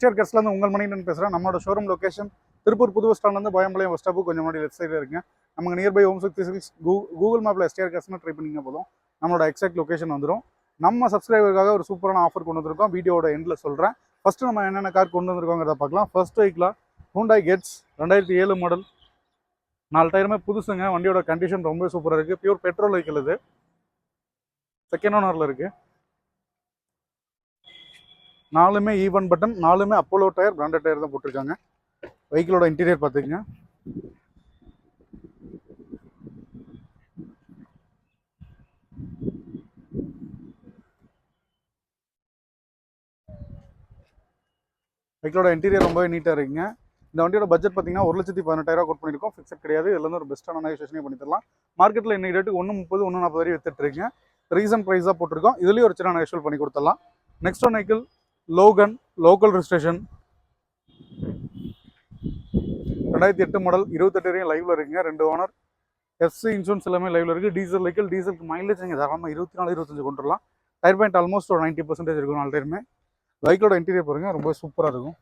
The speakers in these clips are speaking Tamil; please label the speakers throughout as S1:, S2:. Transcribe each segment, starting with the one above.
S1: டிஆர் கட்ஸ்லேருந்து உங்கள் மணிகண்டன் பேசுகிறேன் நம்மளோட ஷோரூம் லொக்கேஷன் திருப்பூர் புது பஸ் ஸ்டாண்ட்லேருந்து பயம்பாளையம் பஸ் ஸ்டாப்பு கொஞ்சம் முன்னாடி லெஃப்ட் சைடில் இருக்குங்க நமக்கு நியர்பை ஓம் சக்தி சிக்ஸ் கூ கூகுள் மேப்பில் எஸ்டிஆர் கட்ஸ்னு ட்ரை பண்ணிங்க போதும். நம்மளோட எக்ஸாக்ட் லொக்கேஷன் வந்துடும் நம்ம சப்ஸ்கிரைபருக்காக ஒரு சூப்பரான ஆஃபர் கொண்டு வந்திருக்கோம். வீடியோட எண்டில் சொல்கிறேன் ஃபஸ்ட்டு நம்ம என்னென்ன கார் கொண்டு வந்திருக்கோங்கிறத பார்க்கலாம். ஃபர்ஸ்ட் வெஹிக்கிளாக ஹூண்டாய் கெட்ஸ் ரெண்டாயிரத்தி ஏழு மாடல் நாலு டயருமே புதுசுங்க. வண்டியோட கண்டிஷன் ரொம்ப சூப்பராக இருக்குது பியூர் பெட்ரோல் வெஹிக்கிள் இது. செகண்ட் ஓனரில் இருக்குது நாலுமே ஈவன் பட்டன் நாலுமே அப்போலோ டயர் பிராண்டட் டயர் தான் போட்டிருக்காங்க. வெஹிக்கிளோட இன்டீரியர் பார்த்துக்கங்க. வெஹிக்கிளோட இன்டீரியர் ரொம்பவே நீட்டாக இருக்குங்க. இந்த வண்டியோட பட்ஜெட் பார்த்தீங்கன்னா ஒரு லட்சத்தி பதினெட்டாயிரம் கோட் பண்ணியிருக்கோம் ஃபிக்ஸட் கிடையாது. இதுலேருந்து ஒரு பெஸ்ட்டான நெகோசியேஷனே பண்ணி தரலாம். மார்க்கெட்டில் இன்னைக்கு ரேட்டுக்கு ஒன்று முப்பது ஒன்று நாற்பது வரை வித்துட்டு இருக்கீங்க. ரீசன் ப்ரைஸாக போட்டிருக்கோம். இதுலேயும் ஒரு சின்ன நெகோஷியல் பண்ணி கொடுத்துடலாம். Next one vehicle Logan local registration. ரெண்டாயிரத்தி எட்டு மாடல் இருபத்தெட்டு வரையும் லைவ்ல இருக்குங்க. ரெண்டு ஓனர் எஃப்சி இன்சூரன்ஸ் எல்லாமே லைவ்ல இருக்கு. டீசல் வெஹிக்கிள் டீசலுக்கு மைலேஜ் நீங்கள் தாராளமாக இருபத்தி நாலு இருபத்தஞ்சு கொண்டு வரலாம் டயர் பாயிண்ட் ஆல்மோஸ்ட் ஒரு நைன்ட்டி பர்சன்டேஜ் இருக்கும் நாலு டயருமே பைக்கோட இன்டீரியர் பாருங்க. ரொம்ப சூப்பராக இருக்கும்.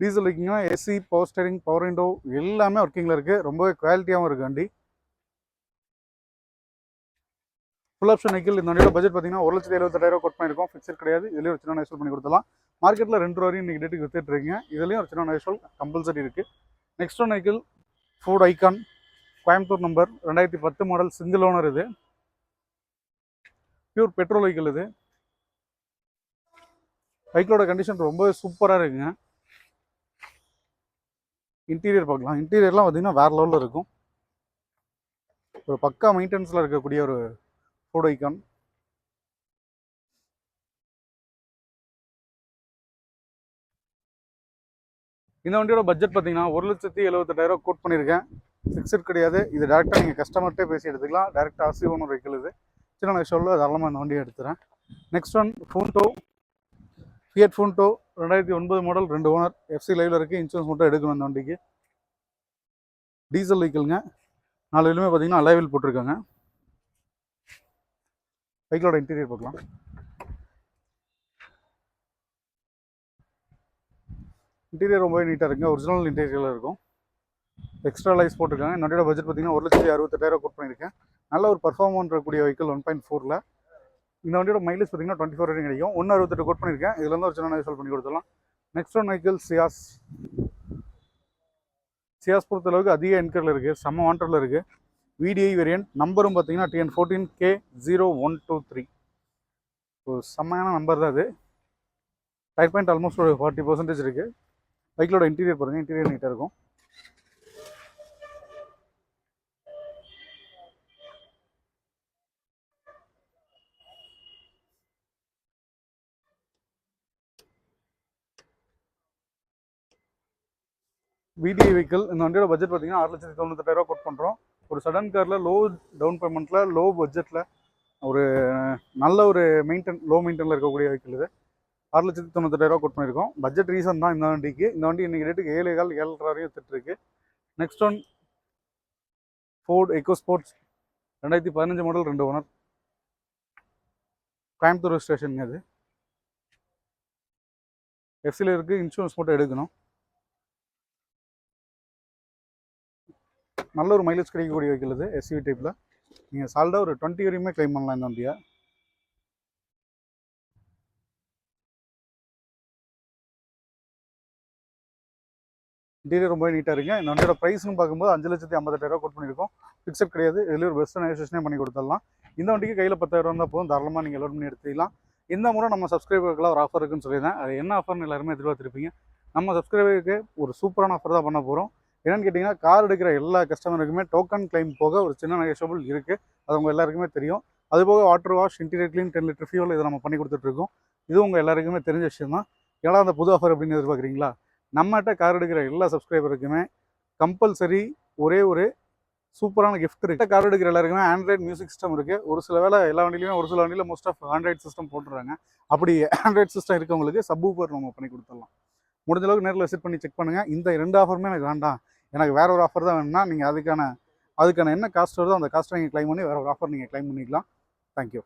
S1: Diesel வைக்கிங்க AC power steering power window எல்லாமே ஒர்க்கிங்கில் இருக்குது ரொம்பவே குவாலிட்டியாகவும் இருக்குது வண்டி. ஃபுல் ஆப்ஷன் வெஹிக்கிள் இந்த வண்டியோட பட்ஜெட் பார்த்தீங்கன்னா ஒரு லட்சத்தி எழுபத்தாயிரம் கோட் பண்ணியிருக்கோம். ஃபிக்ஸட் கிடையாது. இதுலேயும் ஒரு சின்ன நெசல் பண்ணி கொடுத்தலாம் மார்க்கெட்டில் ரெண்டு ரூபா வரையும் இன்றைக்கி டேட்டுக்கு வித்துட்டு இருக்கீங்க. இதுலேயும் ஒரு சின்ன நெசல் கம்பல்சரி இருக்குது next one vehicle Ford Ikon Coimbatore number ரெண்டாயிரத்தி பத்து மாடல் சிங்கிள் ஓனர் இது. பியூர் பெட்ரோல் வெஹிக்கிள் இது. பைக்கோட கண்டிஷன் ரொம்பவே சூப்பராக இருக்குங்க. இன்டீரியர் பார்க்கலாம். இன்டீரியர்லாம் பார்த்தீங்கன்னா வேறு லெவலில் இருக்கும். ஒரு பக்கா மெயின்டெனன்ஸில் இருக்கக்கூடிய ஒரு ஃபோர்ட் இந்த வண்டியோட பட்ஜெட் பார்த்தீங்கன்னா ஒரு லட்சத்தி எழுபத்தெட்டாயிரம் கோட் பண்ணியிருக்கேன். ஃபிக்ஸட் கிடையாது. இது டேரெக்டாக நீங்கள் கஸ்டமர்கிட்டே பேசி எடுத்துக்கலாம். டேரெக்டாக ஆர்சி ஒன்று வெஹிக்கிள் இது. சின்ன நான் சொல்ல தாராளமாக இந்த வண்டியை எடுத்துகிறேன் next one Punto Fiat Punto ரெண்டாயிரத்தி ஒன்பது மாடல் ரெண்டு ஓனர் எஃப்சி லைவில் இருக்குது இன்சூரன்ஸ் மட்டும் எடுக்கணும் அந்த வண்டிக்கு. டீசல் வெஹிக்கிள்ங்க நாலு இதுலையுமே பார்த்தீங்கன்னா அலைவில் போட்டிருக்காங்க. வெஹிக்கிளோட இன்டீரியர் பார்க்கலாம். இன்டீரியர் ரொம்பவே நீட்டாக இருக்குங்க. ஒரிஜினல் இன்டீரியரில் இருக்கும். எக்ஸ்ட்ரா லைஸ் போட்டிருக்காங்க. என்னோட பட்ஜெட் பார்த்தீங்கன்னா ஒரு லட்சத்தி அறுபத்தெட்டாயிரம் கோட் பண்ணியிருக்கேன். நல்ல ஒரு பர்ஃபார்மன் இருக்கக்கூடிய வெஹிக்கிள் ஒன் பாயிண்ட் ஃபோரில் இந்த வண்டியோட மைலேஜ் பார்த்தீங்கன்னா டுவெண்ட்டி ஃபோர் வரைக்கும் கிடைக்கும். ஒன்று அறுபத்தெட்டு கோட் பண்ணியிருக்கேன். இதுலேருந்து ஒரு சின்ன ரிசல்ட் பண்ணி கொடுத்துடலாம். Next one vehicle Ciaz Ciaz பொறுத்த அளவுக்கு அதிக என்கரில் இருக்குது செம்ம வாண்டரில் இருக்குது விடிஐ வேரியன்ட் நம்பரும் பார்த்தீங்கன்னா TN fourteen K zero one two three ஒரு செம்மையான நம்பர் தான் அது டயர் பாயிண்ட் ஆல்மோஸ்ட் ஒரு ஃபார்ட்டி பர்சன்டேஜ் இருக்குது பைக்கிலோட இன்டீரியர் பாருங்கள் இன்டீரியர் நீட்டாக இருக்கும். விடிஐ வெஹிக்கிள் இந்த வண்டியோட பட்ஜெட் பார்த்தீங்கன்னா ஆறு லட்சத்தி தொண்ணூத்தெட்டாயிரம் கோட் பண்ணுறோம் ஒரு சடன் காரில் லோ டவுன் பேமெண்ட்டில் லோ பட்ஜெட்டில் ஒரு நல்ல ஒரு மெயின்டென் லோ மெயின்டெனில் இருக்கக்கூடிய வெஹிக்கிள் இது. ஆறு லட்சத்தி தொண்ணூத்தெட்டாயிரம் கொட் பண்ணியிருக்கோம். பட்ஜெட் ரீசன் தான் இந்த வண்டிக்கு. இந்த வண்டி இன்றைக்கி ரேட்டுக்கு ஏழு கால் ஏழரை வரையும் வித்துட்டு next one Ford Eco Sports ரெண்டாயிரத்தி பதினஞ்சு மாடல் ரெண்டு ஓனர் கோயம்புத்தூர் ஸ்டேஷனுங்க அது எஃப்சியில் இருக்குது இன்சூரன்ஸ் மட்டும் எடுக்கணும். நல்ல ஒரு மைலேஜ் கிடைக்கக்கூடிய வெஹிக்கிள் இது எஸ்யூவி டைப்பில் நீங்கள் சால்டாக ஒரு டுவெண்ட்டி வரையுமே கிளைம் பண்ணலாம் இந்த வண்டியை. இன்டீரியர் ரொம்ப நீட்டாக இருக்குங்க. இந்த வண்டியோட ப்ரைஸ்னு பார்க்கும்போது அஞ்சு லட்சத்தி ஐம்பத்தெட்டாயிரம் கோட் பண்ணியிருக்கோம். ஃபிக்ஸட் கிடையாது. இதில் ஒரு பெஸ்ட் நெகோசியேஷனே பண்ணி கொடுத்துடலாம். இந்த வண்டிக்கு கையில் பத்தாயிரம் இருந்தால் போதும். தாராளமாக நீங்கள் லோட் பண்ணி எடுத்துக்கலாம். இந்த முறை நம்ம சப்ஸ்கிரைபருக்குலாம் ஒரு ஆஃபர் இருக்குன்னு சொல்லியிருந்தேன். அது என்ன ஆஃபர்னு எல்லாருமே எதிர்பார்த்துருப்பீங்க. நம்ம சப்ஸ்கிரைபருக்கு ஒரு சூப்பரான ஆஃபர் தான் பண்ண போகிறோம் என்னென்னு கேட்டிங்கன்னா கார் எடுக்கிற எல்லா கஸ்டமருக்குமே டோக்கன் கிளைம் போக ஒரு சின்ன நெகஷபிள் இருக்குது அது உங்கள் எல்லாருக்குமே தெரியும். அதுபோக water wash interior clean ten litre fuel இதை நம்ம பண்ணி கொடுத்துட்ருக்கோம் இது உங்கள் எல்லாருக்குமே தெரிஞ்ச விஷயம் தான் ஏன்னா அந்த புது ஆஃபர் அப்படின்னு எதிர்பார்க்குறீங்களா? நம்மகிட்ட கார் எடுக்கிற எல்லா சப்ஸ்கிரைபருக்குமே கம்பல்சரி ஒரே ஒரு சூப்பரான கிஃப்ட் இருக்குது கார் எடுக்கிற எல்லாருக்குமே ஆண்ட்ராய்ட் மியூசிக் சிஸ்டம் இருக்குது ஒரு சில வேலை எல்லா வண்டியிலுமே ஒரு சில வண்டியில் மோஸ்ட் ஆஃப் ஆண்ட்ராய்ட் சிஸ்டம் போட்டுறாங்க. அப்படி ஆண்ட்ராய்ட் சிஸ்டம் இருக்கவங்களுக்கு சப் ஊப்பர் நம்ம பண்ணி கொடுத்துடலாம். முடிஞ்ச அளவுக்கு நேரில் விசிட் பண்ணி செக் பண்ணுங்கள் இந்த ரெண்டு ஆஃபருமே எனக்கு வேண்டாம். எனக்கு வேற ஒரு ஆஃபர் தான் வேணும்னா நீங்கள் அதுக்கான அதுக்கான என்ன காஸ்ட் வருதோ அந்த காஸ்ட்டை நீங்கள் க்ளைம் பண்ணி வேற ஒரு ஆஃபர் நீங்கள் க்ளைம் பண்ணிக்கலாம். தேங்க்யூ